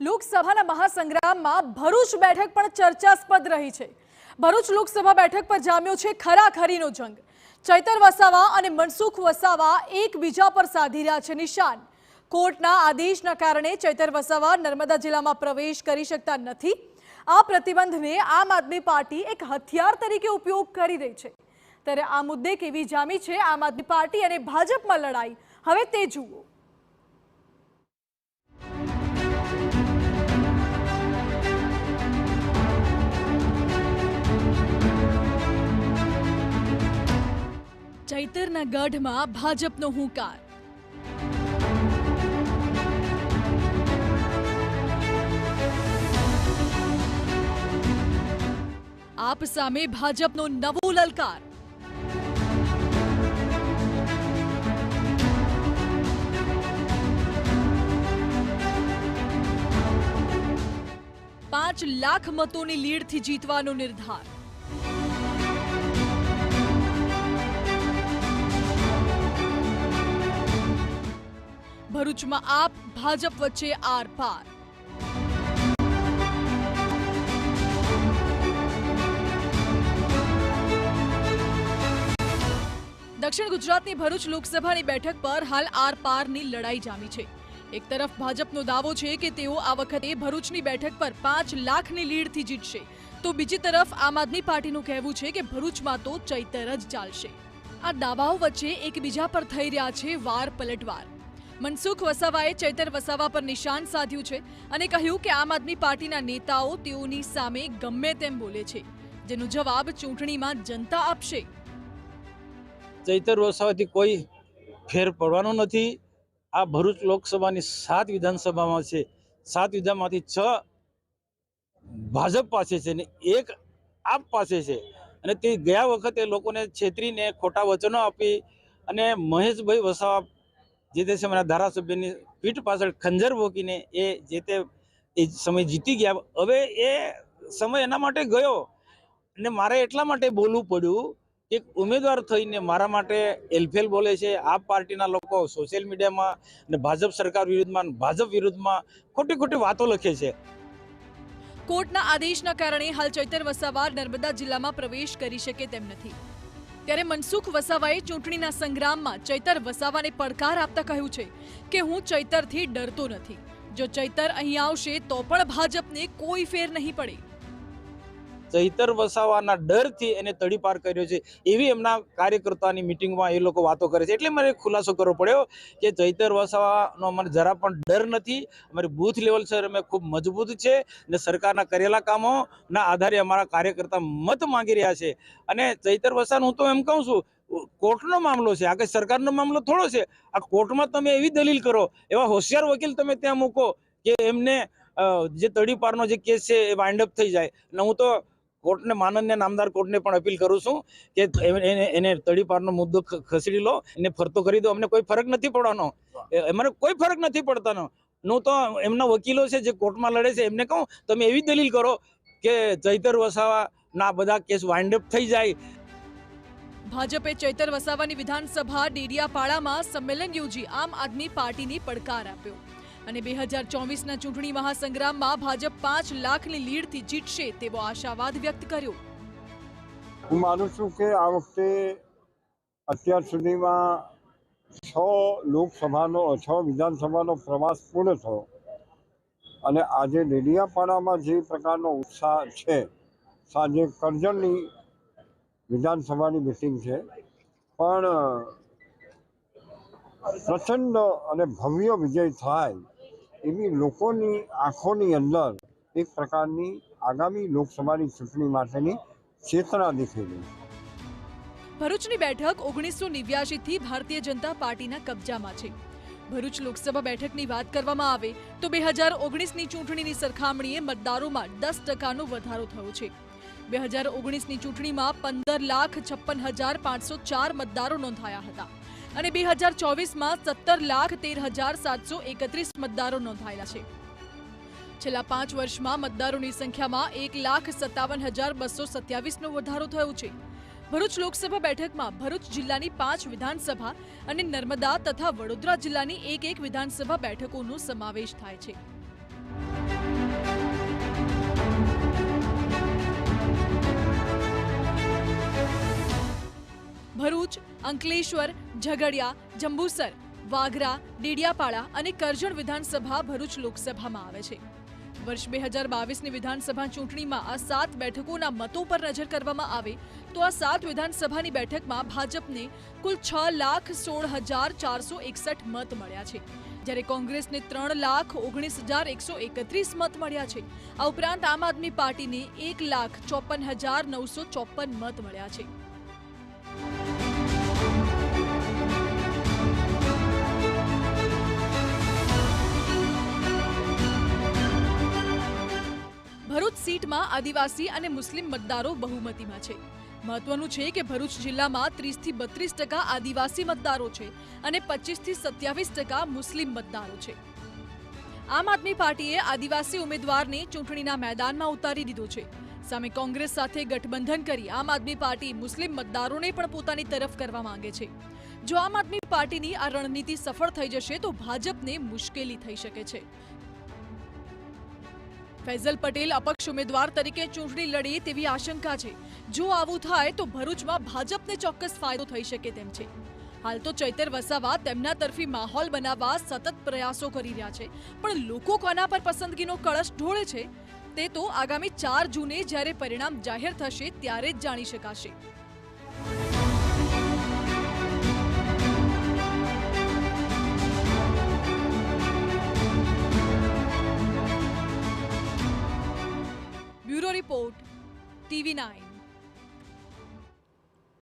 લોકસભાના મહાસંગ્રામમાં ભરૂચ બેઠક પણ ચર્ચાસ્પદ રહી છે. ભરૂચ લોકસભા બેઠક પર જામ્યો છે ખરાખરીનો જંગ. ચૈતર વસાવા અને મનસુખ વસાવા એકબીજા પર સાધી રહ્યા છે નિશાન. કોર્ટના આદેશના કારણે ચૈતર વસાવા નર્મદા જિલ્લામાં પ્રવેશ કરી શકતા નથી. આ પ્રતિબંધને આમ આદમી પાર્ટી એક હથિયાર તરીકે ઉપયોગ કરી રહી છે. ત્યારે આ મુદ્દે કેવી જામી છે આમ આદમી પાર્ટી અને ભાજપમાં લડાઈ? હવે તે જુઓ. ચૈતરના ગઢમાં ભાજપનો હુંકાર. આપ સામે ભાજપનો નવો લલકાર. પાંચ લાખ મતોની લીડથી જીતવાનો નિર્ધાર. ભરૂચમાં આપ ભાજપ વચ્ચે આર પાર દક્ષિણ ગુજરાતની ભરૂચ લોકસભાની બેઠક પર હાલ આરપારની લડાઈ જામી છે. એક તરફ ભાજપનો દાવો છે કે તેઓ આ વખતે ભરૂચની બેઠક પર પાંચ લાખની લીડથી જીતશે. તો બીજી તરફ આમ આદમી પાર્ટીનું કહેવું છે કે ભરૂચમાં તો ચૈતર જ ચાલશે. આ દાવાઓ વચ્ચે એકબીજા પર થઈ રહ્યા છે વાર પલટવાર મનસુખ વસાવાએ ચૈતર વસાવા પર નિશાન સાધ્યું છે અને કહ્યું કે આમ આદમી પાર્ટીના નેતાઓ તેઓની સામે ગમે તેમ બોલે છે. જેનો જવાબ ચૂંટણીમાં જનતા આપશે. ચૈતર વસાવાથી કોઈ ફેર પડવાનો નથી. આ ભરૂચ લોકસભાની સાત વિધાનસભામાં છે. સાત વિધાનમાંથી છ ભાજપ પાસે છે ને એક આપ પાસે છે. અને તે ગયા વખતે લોકોને છેતરીને ખોટા વચનો આપી અને મહેશભાઈ વસાવા જે તે સમયના ધારાસભ્યની પીઠ પાછળ ખંજર ભોકીને એ જે તે એ સમય જીતી ગયા. હવે એ સમય એના માટે ગયો અને મારે એટલા માટે બોલવું પડ્યું કે ઉમેદવાર થઈને મારા માટે એલફેલ બોલે છે. આ પાર્ટીના લોકો સોશિયલ મીડિયામાં અને ભાજપ સરકાર વિરુદ્ધમાં ભાજપ વિરુદ્ધમાં ખોટી ખોટી વાતો લખે છે. કોર્ટના આદેશના કારણે હાલ ચૈતર વસાવા નર્મદા જિલ્લામાં પ્રવેશ કરી શકે તેમ નથી. ત્યારે મનસુખ વસાવાએ ચૂંટણીના સંગ્રામમાં ચૈતર વસાવાને પડકાર આપતા કહ્યું છે કે હું ચૈતરથી ડરતો નથી. જો ચૈતર અહીં આવશે તો પણ ભાજપને કોઈ ફેર નહીં પડે. ચૈતર વસાવાના ડરથી એને તડીપાર કર્યો છે. એવી એમના કાર્યકર્તાની મિટિંગમાં એ લોકો વાતો કરે છે. એટલે મને ખુલાસો કરવો પડ્યો કે ચૈતર વસાવાનો અમારે જરા પણ ડર નથી. અમારી બૂથ લેવલ સર અમે ખૂબ મજબૂત છે અને સરકારના કરેલા કામોના આધારે અમારા કાર્યકર્તા મત માંગી રહ્યા છે. અને ચૈતર વસાવાનું હું તો એમ કહું છું, કોર્ટનો મામલો છે. આ કઈ સરકારનો મામલો થોડો છે. આ કોર્ટમાં તમે એવી દલીલ કરો, એવા હોશિયાર વકીલ તમે ત્યાં મૂકો કે એમને જે તડીપારનો જે કેસ છે એ વાઇન્ડ અપ થઈ જાય. અને હું તો કોર્ટને માનન્ય નામદાર કોર્ટને પણ અપીલ કરું છું કે એને- તડીપારનો મુદ્દો ખસેડી લો, એને ફરતો કરી દો. અમને કોઈ ફરક નથી પડવાનો. અમને કોઈ ફરક નથી પડતાનો. હું તો એમના વકીલો છે જે કોર્ટમાં લડે છે, એમને કહું, તમે એવી દલીલ કરો કે ચૈતર વસાવાના બધા કેસ વાઇન્ડ અપ થઈ જાય. ભાજપે ચૈતર વસાવાની વિધાનસભા ડેડિયાપાડામાં સંમેલન યોજી આમ આદમી પાર્ટીની પડકાર આપ્યો. અને બે હજાર ચોવીસના ચૂંટણી મહાસંગ્રામમાં ભાજપ પાંચ લાખની લીડથી જીતશે તેવો આશાવાદ વ્યક્ત કર્યો. હું માનું છું કે આ વખતે અત્યાર સુધીમાં છ લોકસભાનો, છ વિધાનસભાનો પ્રવાસ પૂર્ણ થયો. અને આજે ડેડિયાપાડામાં જે પ્રકારનો ઉત્સાહ છે, સાંજે કરજણની વિધાનસભાની મિટિંગ છે. પણ પ્રચંડ અને ભવ્ય વિજય થાય એવી લોકોની આંખોની અંદર એક પ્રકારની આગામી લોકસભાની ચૂંટણી માટેની ચેતના દેખાઈ રહી ભરૂચની બેઠક ઓગણીસો નેવ્યાસીથી ભારતીય જનતા પાર્ટીના કબજામાં છે. ભરૂચ લોકસભા બેઠકની વાત કરવામાં આવે તો બે હજાર ઓગણીસની ચૂંટણીની સરખામણીએ મતદારોમાં દસ ટકાનો વધારો થયો છે. બે હજાર ઓગણીસની ચૂંટણીમાં પંદર લાખ છપ્પન હજાર પાંચસો ચાર મતદારો નોંધાયા હતા. અને બે હજાર ચોવીસમાં સત્તર લાખ તેર હજાર સાતસો એકત્રીસ મતદારો નોંધાયેલા છે. છેલ્લા પાંચ વર્ષમાં મતદારોની સંખ્યામાં એક લાખ સત્તાવન હજાર બસો સત્યાવીસનો વધારો થયો છે. ભરૂચ લોકસભા બેઠકમાં ભરૂચ જિલ્લાની પાંચ વિધાનસભા અને નર્મદા તથા વડોદરા જિલ્લાની એક એક વિધાનસભા બેઠકોનો સમાવેશ થાય છે. ભરૂચ અંકલેશ્વર, ઝઘડિયા, જંબુસર વાઘરા ડેડિયાપાડા અને કરજણ વિધાનસભા ભરૂચ લોકસભામાં આવે છે. વર્ષ બે હજાર બાવીસની વિધાનસભા ચૂંટણીમાં આ સાત બેઠકોના મતો પર નજર કરવામાં આવે તો આ સાત વિધાનસભાની બેઠકમાં ભાજપને કુલ છ લાખ સોળ હજાર ચારસો એકસઠ મત મળ્યા છે. જ્યારે કોંગ્રેસને ત્રણ લાખ ઓગણીસ હજાર એકસો એકત્રીસ મત મળ્યા છે. આ ઉપરાંત આમ આદમી પાર્ટીને એક લાખ ચોપન હજાર નવસો ચોપન મત મળ્યા છે. સીટમાં આદિવાસી અને મુસ્લિમ મતદારો બહુમતીમાં છે. મહત્વનું છે કે ભરૂચ જિલ્લામાં ત્રીસથી બત્રીસ ટકા આદિવાસી મતદારો છે અને પચીસથી સત્યાવીસ ટકા મુસ્લિમ મતદારો છે. આમ આદમી પાર્ટીએ આદિવાસી ઉમેદવારને ચૂંટણીના મેદાનમાં ઉતારી દીધો છે. સામે કોંગ્રેસ સાથે ગઠબંધન કરી આમ આદમી પાર્ટી મુસ્લિમ મતદારોને પણ પોતાની તરફ કરવા માંગે છે. જો આમ આદમી પાર્ટીની આ રણનીતિ સફળ થઈ જશે તો ભાજપને મુશ્કેલી થઈ શકે છે. ફૈઝલ પટેલ અપક્ષ ઉમેદવાર તરીકે ચૂંટણી લડે તેવી આશંકા છે. જો આવું થાય તો ભરૂચમાં ભાજપને ચોક્કસ ફાયદો થઈ શકે તેમ છે. હાલ તો ચૈતર વસાવા તેમના તરફી માહોલ બનાવવા સતત પ્રયાસો કરી રહ્યા છે. પણ લોકો કોના પર પસંદગીનો કળશ ઢોળે છે? તે તો આગામી ચાર જૂને જ્યારે પરિણામ જાહેર થશે ત્યારે જ જાણી શકાશે. 99